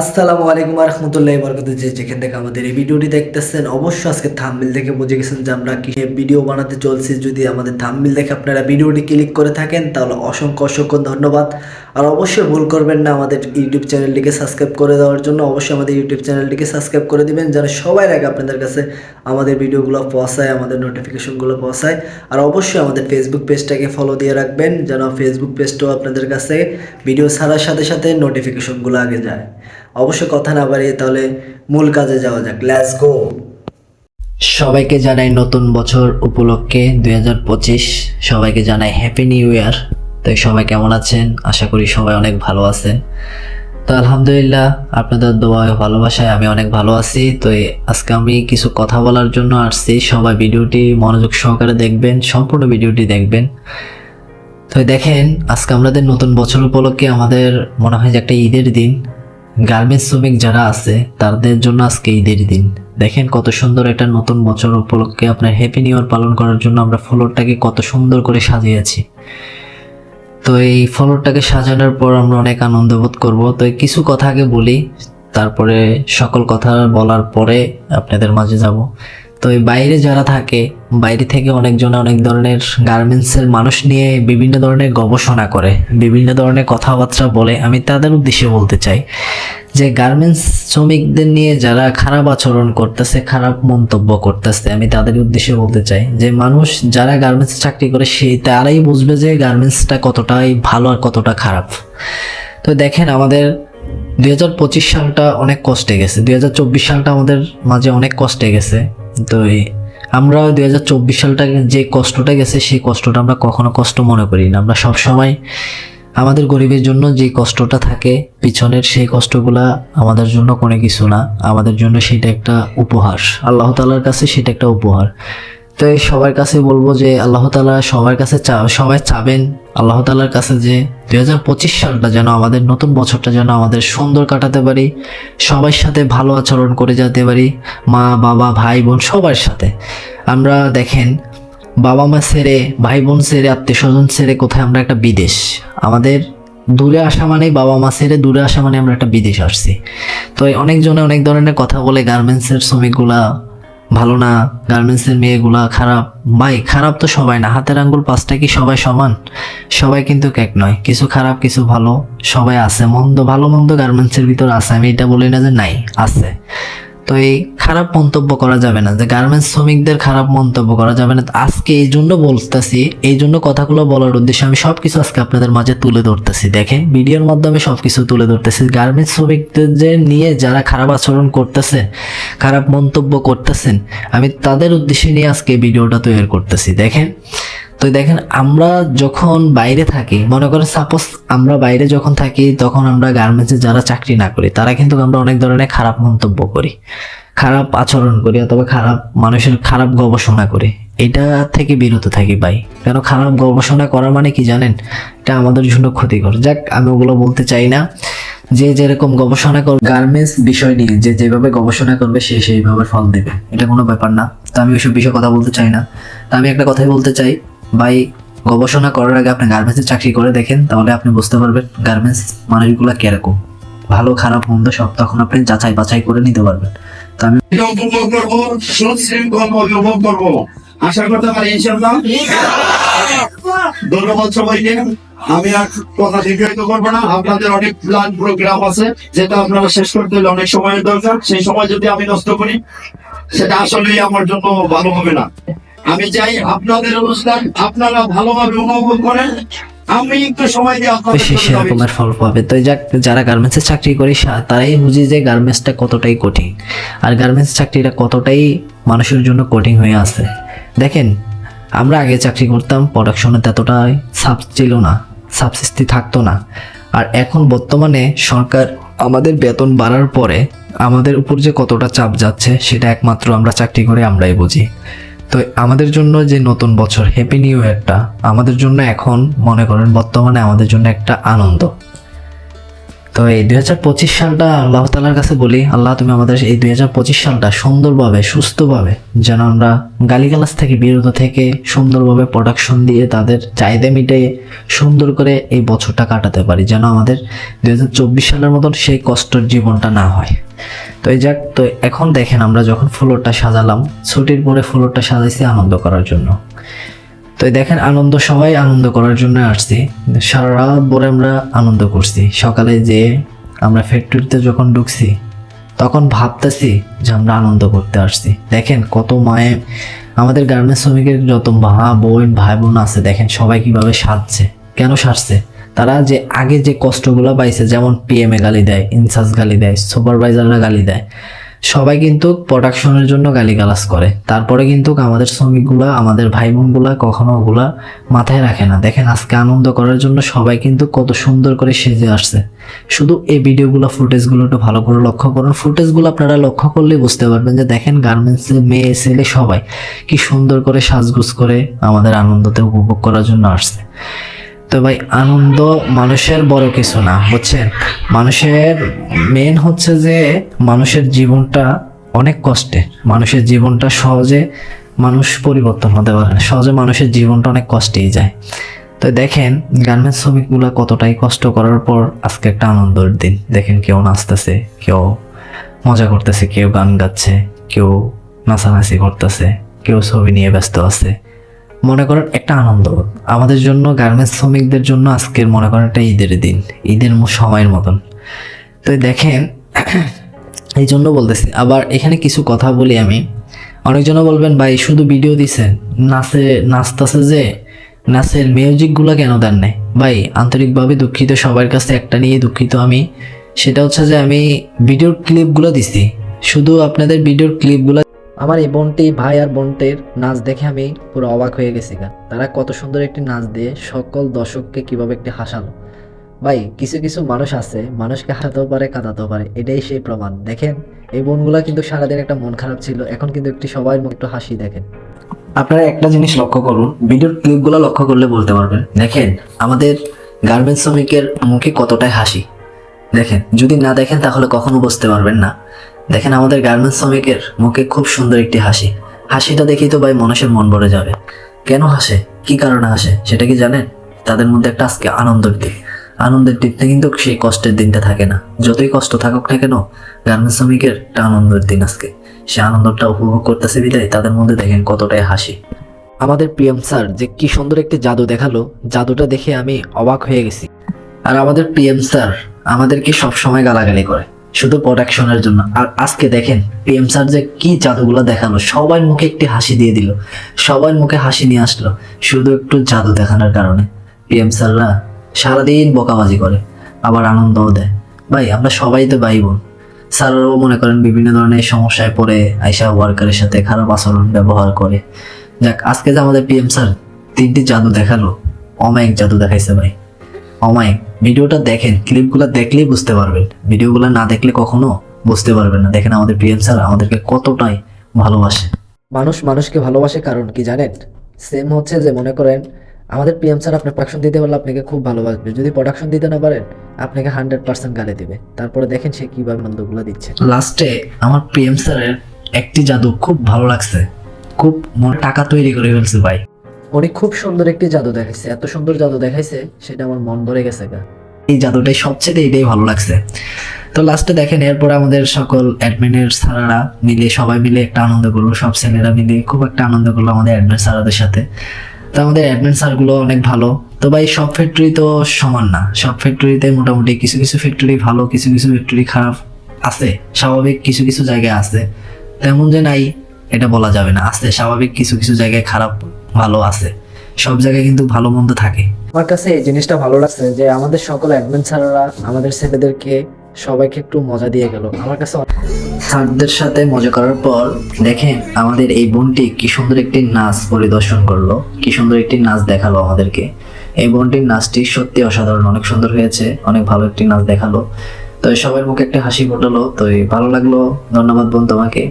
আসসালামু আলাইকুম রহমতুল্লাহ বরকত যে যেখান থেকে আমাদের এই ভিডিওটি দেখতেছেন, অবশ্যই আজকে থাম্বিল দেখে বুঝে গেছেন যে আমরা কি ভিডিও বানাতে চলছি। যদি আমাদের থাম্বিল দেখে আপনারা ভিডিওটি ক্লিক করে থাকেন, তাহলে অসংখ্য অসংখ্য ধন্যবাদ। আর অবশ্যই ভুল করবেন না আমাদের ইউটিউব চ্যানেলটিকে সাবস্ক্রাইব করে দেওয়ার জন্য। অবশ্যই আমাদের ইউটিউব চ্যানেলটিকে সাবস্ক্রাইব করে দিবেন, যেন সবার আগে আপনাদের কাছে আমাদের ভিডিওগুলো পৌঁছায়, আমাদের নোটিফিকেশনগুলো পৌঁছায়। আর অবশ্যই আমাদের ফেসবুক পেজটাকে ফলো দিয়ে রাখবেন, যেন ফেসবুক পেজটাও আপনাদের কাছে ভিডিও ছাড়ার সাথে সাথে নোটিফিকেশনগুলো আগে যায়। অবশ্য কথা না বাড়িয়ে তাহলে মূল কাজে যাওয়া যাক। লেটস গো সবাইকে জানাই নতুন বছর উপলক্ষে দুই সবাইকে জানাই হ্যাপি নিউ ইয়ার তো সবাই কেমন আছেন? আশা করি সবাই অনেক ভালো আছেন। তো আলহামদুলিল্লাহ, আপনাদের দোয়া ভালোবাসায় আমি অনেক ভালো আছি। তো আজকে আমি কিছু কথা বলার জন্য আসছি। সবাই ভিডিওটি মনোযোগ সহকারে দেখবেন, সম্পূর্ণ ভিডিওটি দেখবেন। তো দেখেন, আজকে আমাদের নতুন বছর উপলক্ষে আমাদের মনে হয় যে একটা ঈদের দিন। গার্মেন্টস শ্রমিক যারা আছে, তাদের জন্য আজকে ঈদের দিন। দেখেন কত সুন্দর একটা নতুন বছর উপলক্ষে আপনার হ্যাপি নিউ ইয়ার পালন করার জন্য আমরা ফ্লোরটাকে কত সুন্দর করে সাজিয়েছি। তো এই ফ্লোরটাকে সাজানোর পর আমরা অনেক আনন্দ বোধ করব। তো কিছু কথা আগে বলি, তারপরে সকল কথা বলার পরে আপনাদের মাঝে যাব। তো এই বাইরে যারা থাকে, বাইরে থেকে অনেকজনে অনেক ধরনের গার্মেন্টসের মানুষ নিয়ে বিভিন্ন ধরনের গবেষণা করে, বিভিন্ন ধরনের কথাবার্তা বলে, আমি তাদের উদ্দেশ্যে বলতে চাই যে গার্মেন্টস শ্রমিকদের নিয়ে যারা খারাপ আচরণ করতেছে, খারাপ মন্তব্য করতেছে, আমি তাদের উদ্দেশ্যে বলতে চাই যে মানুষ যারা গার্মেন্টসে চাকরি করে সেই তারাই বুঝবে যে গার্মেন্টসটা কতটাই ভালো আর কতটা খারাপ। তো দেখেন আমাদের দুই হাজার পঁচিশ সালটা অনেক কষ্টে গেছে, দুই হাজার চব্বিশ সালটা আমাদের মাঝে অনেক কষ্টে গেছে। তো আমরা দুই হাজার চব্বিশ সালটা যে কষ্টটা গেছে, সেই কষ্টটা আমরা কখনো কষ্ট মনে করি না। আমরা সব সময় আমাদের গরিবের জন্য যে কষ্টটা থাকে, পিছনের সেই কষ্টগুলা আমাদের জন্য কোনো কিছু না। আমাদের জন্য সেটা একটা উপহার। আল্লাহ তালার কাছে সেটা একটা উপহার। তো সবার কাছে বলব যে আল্লাহ তালা সবার কাছে সবাই চাবেন। আল্লাহ তালার কাছে যে দুই হাজার পঁচিশ সালটা যেন আমাদের নতুন বছরটা যেন আমাদের সুন্দর কাটাতে পারি, সবার সাথে ভালো আচরণ করে যেতে পারি, মা, বাবা, ভাই, বোন, সবার সাথে। আমরা দেখেন, বাবা মা ছেড়ে, ভাই বোন ছেড়ে, আত্মীয় স্বজন ছেড়ে কোথায় আমরা একটা বিদেশ। আমাদের দূরে আসা মানেই বাবা মা ছেড়ে দূরে আসা মানে আমরা একটা বিদেশ আসছি। তো অনেকজনে অনেক ধরনের কথা বলে গার্মেন্টসের শ্রমিকগুলা ভালো না, গার্মেন্টসের মেয়েগুলা খারাপ। ভাই, খারাপ তো সবাই না, হাতের আঙ্গুল পাঁচটা কি সবাই সমান? সবাই কিন্তু কেক নয়, কিছু খারাপ, কিছু ভালো। সবাই আছে, মন্দ, ভালো, মন্দ গার্মেন্টসের ভিতর আছে, আমি এটা বলি না যে নাই, আছে। তো এই খারাপ মন্তব্য করা যাবে না, যে গার্মেন্টস শ্রমিকদের খারাপ মন্তব্য করা যাবে না। আজকে এই জন্য বলতেছি, এই জন্য কথাগুলো বলার উদ্দেশ্যে আমি সব কিছু আজকে আপনাদের মাঝে তুলে ধরতেছি। দেখেন ভিডিওর মাধ্যমে সব কিছু তুলে ধরতেছি। গার্মেন্টস শ্রমিকদের যে নিয়ে যারা খারাপ আচরণ করতেছে, খারাপ মন্তব্য করতেছেন, আমি তাদের উদ্দেশ্যে নিয়ে আজকে ভিডিওটা তৈরি করতেছি। দেখেন তো দেখেন, আমরা যখন বাইরে থাকি, মনে করেন সাপোজ আমরা বাইরে যখন থাকি, তখন আমরা গার্মেন্টসে যারা চাকরি না করি, তারা কিন্তু আমরা অনেক ধরনের খারাপ মন্তব্য করি। খারাপ আচরণ করি অথবা খারাপ মানুষের খারাপ গবেষণা করি। এটা থেকে বিরত থাকি ভাই। কেন খারাপ গবেষণা করা মানে কি জানেন? এটা আমাদের জন্য ক্ষতিকর। যাক, আমি ওগুলো বলতে চাই না। যে যেরকম গবেষণা করবে গার্মেন্টস বিষয় নিয়ে যে যেভাবে গবেষণা করবে, সে সেইভাবে ফল দেবে। এটা কোনো ব্যাপার না। তো আমি ওইসব বিষয়ে কথা বলতে চাই না। তো আমি একটা কথাই বলতে চাই। ভাই, গবেষণা করার আগে আপনি গার্মেন্টসে চাকরি করে দেখেন, তাহলে আপনি বুঝতে পারবেন গার্মেন্টস মানুষগুলো কীরকম। ভালো, খারাপ, মন্দ সব তখন আপনি যাচাই বাছাই করে নিতে পারবেন। আমি আশা করতে পারি ধন্যবাদ সবাইকে। আমি আর কথা দীর্ঘায়িত করব না। আপনাদের অনেক প্ল্যান প্রোগ্রাম আছে, যেটা আপনারা শেষ করতে হলে অনেক সময়ের দরকার। সেই সময় যদি আমি নষ্ট করি, সেটা আসলেই আমার জন্য ভালো হবে না। আমি চাই আপনাদের অনুষ্ঠান আপনারা ভালোভাবে উপভোগ করেন। আমি একটু সময় দিয়ে আপনাদের সেরকমের ফল পাবে। তো যাক যারা গার্মেন্টসে চাকরি করে তারাই বুঝি যে গার্মেন্টসটা কতটাই কঠিন। আর গার্মেন্টস চাকরিটা কতটাই মানুষের জন্য কঠিন হয়ে আছে। দেখেন আমরা আগে চাকরি করতাম প্রোডাকশনে এতটাই সাব ছিল না সাবসিস্টি থাকতো না। আর এখন বর্তমানে সরকার আমাদের বেতন বাড়ার পরে আমাদের উপর যে কতটা চাপ যাচ্ছে সেটা একমাত্র আমরা চাকরি করে আমরাই বুঝি। তো আমাদের জন্য যে নতুন বছর হ্যাপি নিউ ইয়ারটা আমাদের জন্য এখন, মনে করেন বর্তমানে আমাদের জন্য একটা আনন্দ। তো এই দুই হাজার পঁচিশ সালটা আল্লাহ তালার কাছে বলি, আল্লাহ তুমি আমাদের এই দুই হাজার পঁচিশ সালটা সুন্দরভাবে, সুস্থভাবে যেন আমরা গালিগালাজ থেকে বিরত থেকে সুন্দরভাবে প্রোডাকশন দিয়ে তাদের চাহিদা মিটিয়ে সুন্দর করে এই বছরটা কাটাতে পারি, যেন আমাদের দুই হাজার চব্বিশ সালের মতন সেই কষ্টর জীবনটা না হয়। তো এই যাক, তো এখন দেখেন আমরা যখন ফ্লোরটা সাজালাম, ছুটির পরে ফ্লোরটা সাজাইছি আনন্দ করার জন্য। তো দেখেন, আনন্দ, সবাই আনন্দ করার জন্য আসছি। সারা রাত ভরে আমরা আনন্দ করছি। সকালে যে আমরা ফ্যাক্টরিতে যখন ঢুকছি, তখন ভাবতেছি যে আমরা আনন্দ করতে আসছি। দেখেন কত মায়ে, আমাদের গার্মেন্টস শ্রমিকের যত মা, বোন ভাই বোন আছে, দেখেন সবাই কীভাবে সাজছে। কেন সাজছে? তারা যে আগে যে কষ্টগুলো পাইছে, যেমন পিএমএ গালি দেয় ইনচার্জ গালি দেয় সুপারভাইজাররা গালি দেয়, সবাই কিন্তু প্রোডাকশনের জন্য গালিগালাজ করে। তারপরে কিন্তু আমাদের শ্রমিকগুলা, আমাদের ভাই বোনগুলা কখনো ওগুলা মাথায় রাখে না। দেখেন, আজকে আনন্দ করার জন্য সবাই কিন্তু কত সুন্দর করে সেজে আসছে। শুধু এই ভিডিওগুলো ফুটেজগুলো একটু ভালো করে লক্ষ্য করুন। ফুটেজগুলো আপনারা লক্ষ্য করলেই বুঝতে পারবেন যে, দেখেন গার্মেন্টসের মেয়ে, ছেলে সবাই কি সুন্দর করে সাজগুজ করে আমাদের আনন্দতে উপভোগ করার জন্য আসছে। তো ভাই, আনন্দ মানুষের বড় কিছু না, বুঝছেন? মানুষের মেন হচ্ছে যে মানুষের জীবনটা অনেক কষ্টে। মানুষের জীবনটা সহজে মানুষ পরিবর্তন হতে পারে না। সহজে মানুষের জীবনটা অনেক কষ্টেই যায়। তো দেখেন গার্মেন্টস শ্রমিকগুলো কতটাই কষ্ট করার পর আজকে একটা আনন্দের দিন। দেখেন কেউ নাচতেছে, কেউ মজা করতেছে, কেউ গান গাচ্ছে, কেউ নাচানাচি করতেছে, কেউ ছবি নিয়ে ব্যস্ত আছে। মনে করেন একটা আনন্দ। আমাদের জন্য গার্মেন্টস শ্রমিকদের জন্য আজকের মনে করেন একটা ঈদের দিন, ঈদের সময়ের মতন। তো দেখেন, এই জন্য বলতেছি, আবার এখানে কিছু কথা বলি আমি। অনেকজন বলবেন, ভাই, শুধু ভিডিও দিছেন। নাচে, নাচতেছে যে, নাচের মিউজিকগুলো কেন দেন নাই? ভাই, আন্তরিকভাবে দুঃখিত, সবার কাছে একটা নিয়ে দুঃখিত আমি। সেটা হচ্ছে যে, আমি ভিডিওর ক্লিপগুলো দিছি। শুধু আপনাদের ভিডিওর ক্লিপগুলো আমার এই বোনটি ভাই আর বোনটির নাচ দেখে আমি পুরো অবাক হয়ে গেছি গা। তারা কত সুন্দর একটি নাচ দিয়ে সকল দর্শককে কীভাবে একটি হাসালো। ভাই, কিছু কিছু মানুষ আছে, মানুষকে হাসাতেও পারে, কাঁদাতেও পারে, এটাই সেই প্রমাণ। দেখেন, এই বোনগুলা কিন্তু সারাদিন একটা মন খারাপ ছিল, এখন কিন্তু একটি সবাই একটু হাসি দেখেন। আপনারা একটা জিনিস লক্ষ্য করুন, ভিডিওর ক্লিপগুলো লক্ষ্য করলে বলতে পারবেন, দেখেন, আমাদের গার্মেন্টস শ্রমিকের মুখে কতটাই হাসি। দেখেন, যদি না দেখেন তাহলে কখনো বুঝতে পারবেন না। দেখেন আমাদের গার্মেন্টস শ্রমিকের মুখে খুব সুন্দর একটি হাসি। হাসিটা দেখেই তো ভাই মানুষের মন ভরে যাবে। কেন হাসে? কি কারণে হাসে? সেটা কি জানেন? তাদের মধ্যে একটা আজকে আনন্দের দিক। আনন্দের দিকটা কিন্তু সেই কষ্টের দিনটা থাকে না। যতই কষ্ট থাকুক না কেন, গার্মেন্টস শ্রমিকের একটা আনন্দের দিন আজকে। সে আনন্দটা উপভোগ করতেছে বিদায়। তাদের মধ্যে দেখেন কতটাই হাসি। আমাদের প্রিয়ম স্যার যে কি সুন্দর একটি জাদু দেখাল, জাদুটা দেখে আমি অবাক হয়ে গেছি। আর আমাদের পিএম স্যার আমাদেরকে সবসময় গালাগালি করে। শুধু প্রোডাকশনের জন্য। আর আজকে দেখেন পিএম স্যার যে কি জাদুগুলো দেখাল, সবার মুখে একটি হাসি দিয়ে দিল। সবার মুখে হাসি নিয়ে আসলো, শুধু একটু জাদু দেখানোর কারণে। পিএম স্যাররা সারাদিন বকাবাজি করে, আবার আনন্দও দেয়। ভাই, আমরা সবাই তো ভাই বোন। স্যাররাও মনে করেন বিভিন্ন ধরনের সমস্যায় পড়ে, আইসা ওয়ার্কারের সাথে খারাপ আচরণ ব্যবহার করে। যাক, আজকে যে আমাদের পিএম স্যার তিনটি জাদু দেখাল, অমায়িক জাদু দেখাইছে ভাই। অমায়িক। ভিডিওটা দেখেন ক্লিপগুলো দেখলেই বুঝতে পারবেন। ভিডিওগুলো না দেখলে কখনো বুঝতে পারবেন না। দেখেন আমাদের পিএম স্যার আমাদেরকে কতটাই ভালোবাসে। মানুষ মানুষকে ভালোবাসে কারণ কি জানেন? সেম হচ্ছে যে মনে করেন আমাদের পিএম স্যার আপনার প্রোডাকশন দিতে পারলে আপনাকে খুব ভালোবাসবে। যদি প্রোডাকশন দিতে না পারেন আপনাকে হান্ড্রেড পার্সেন্ট গালি দিবে। তারপরে দেখেন সে কীভাবে আনন্দগুলো দিচ্ছে। লাস্টে আমার পিএম স্যারের একটি জাদু খুব ভালো লাগছে। খুব মনে টাকা তৈরি করে ফেলছে ভাই। উনি খুব সুন্দর একটি জাদু দেখাইছে। এত সুন্দর জাদু দেখাইছে সেটা আমার মন ভরে গেছে গা। এই জাদুটাই সবচেয়ে এটাই ভালো লাগছে। তো লাস্টে দেখেন, এরপর আমাদের সকল অ্যাডমিনের স্যারারা মিলে, সবাই মিলে একটা আনন্দ করল, সব ছেলেরা মিলে খুব একটা আনন্দ করল আমাদের অ্যাডমিন স্যারাদের সাথে। তো আমাদের অ্যাডমিন স্যারগুলো অনেক ভালো। তো ভাই, সব ফ্যাক্টরি তো সমান না। সব ফ্যাক্টরিতে মোটামুটি কিছু কিছু ফ্যাক্টরি ভালো, কিছু কিছু ফ্যাক্টরি খারাপ আছে। স্বাভাবিক কিছু কিছু জায়গায় আছে। তেমন যে নাই, এটা বলা যাবে না। আছে, স্বাভাবিক কিছু কিছু জায়গায় খারাপ, ভালো আছে। সব জায়গায় কিন্তু ভালো মন্দ থাকে। আমার কাছে এই জিনিসটা ভালো লাগছে যে আমাদের সকল অ্যাডমিন স্যাররা আমাদের ছেলেদেরকে সবাইকে একটু মজা দিয়ে গেল। আমার কাছে স্যারদের সাথে মজা করার পর দেখেন আমাদের এই বোনটি কি সুন্দর একটি নাচ পরিদর্শন করল, কি সুন্দর একটি নাচ দেখাল আমাদেরকে। এই বোনটির নাচটি সত্যি অসাধারণ, অনেক সুন্দর হয়েছে, অনেক ভালো একটি নাচ দেখাল। তো সবার মুখে একটা হাসি ফোটালো, তো ভালো লাগল, ধন্যবাদ বোন তোমাকে।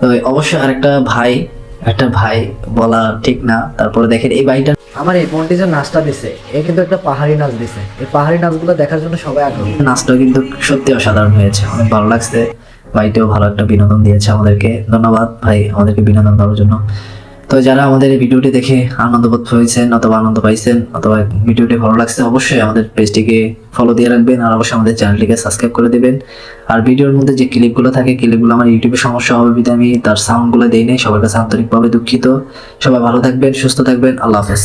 তো অবশ্যই আরেকটা ভাই, একটা ভাই বলা ঠিক না, তারপরে দেখেন এই ভাইটা আমার এই বোনটি যে নাচটা দিছে, এ কিন্তু একটা পাহাড়ি নাচ দিছে। এই পাহাড়ি নাচগুলো দেখার জন্য সবাই আগ্রহী। নাচটা কিন্তু সত্যি অসাধারণ হয়েছে, অনেক ভালো লাগছে। ভাইটাও ভালো একটা বিনোদন দিয়েছে আমাদেরকে। ধন্যবাদ ভাই, আমাদেরকে বিনোদন দেওয়ার জন্য। তো যারা আমাদের এই ভিডিওটি দেখে আনন্দ বোধ হয়েছেন অথবা আনন্দ পাইছেন অথবা ভিডিওটি ভালো লাগছে, অবশ্যই আমাদের পেজটিকে ফলো দিয়ে রাখবেন আর অবশ্যই আমাদের চ্যানেলটিকে সাবস্ক্রাইব করে দেবেন। আর ভিডিওর মধ্যে যে ক্লিপগুলো থাকে ক্লিপগুলো আমার ইউটিউবে সমস্যা হবে বিধে আমি তার সাউন্ডগুলো দেই নাই, সবার কাছে আন্তরিকভাবে দুঃখিত। সবাই ভালো থাকবেন, সুস্থ থাকবেন, আল্লাহ হাফেজ।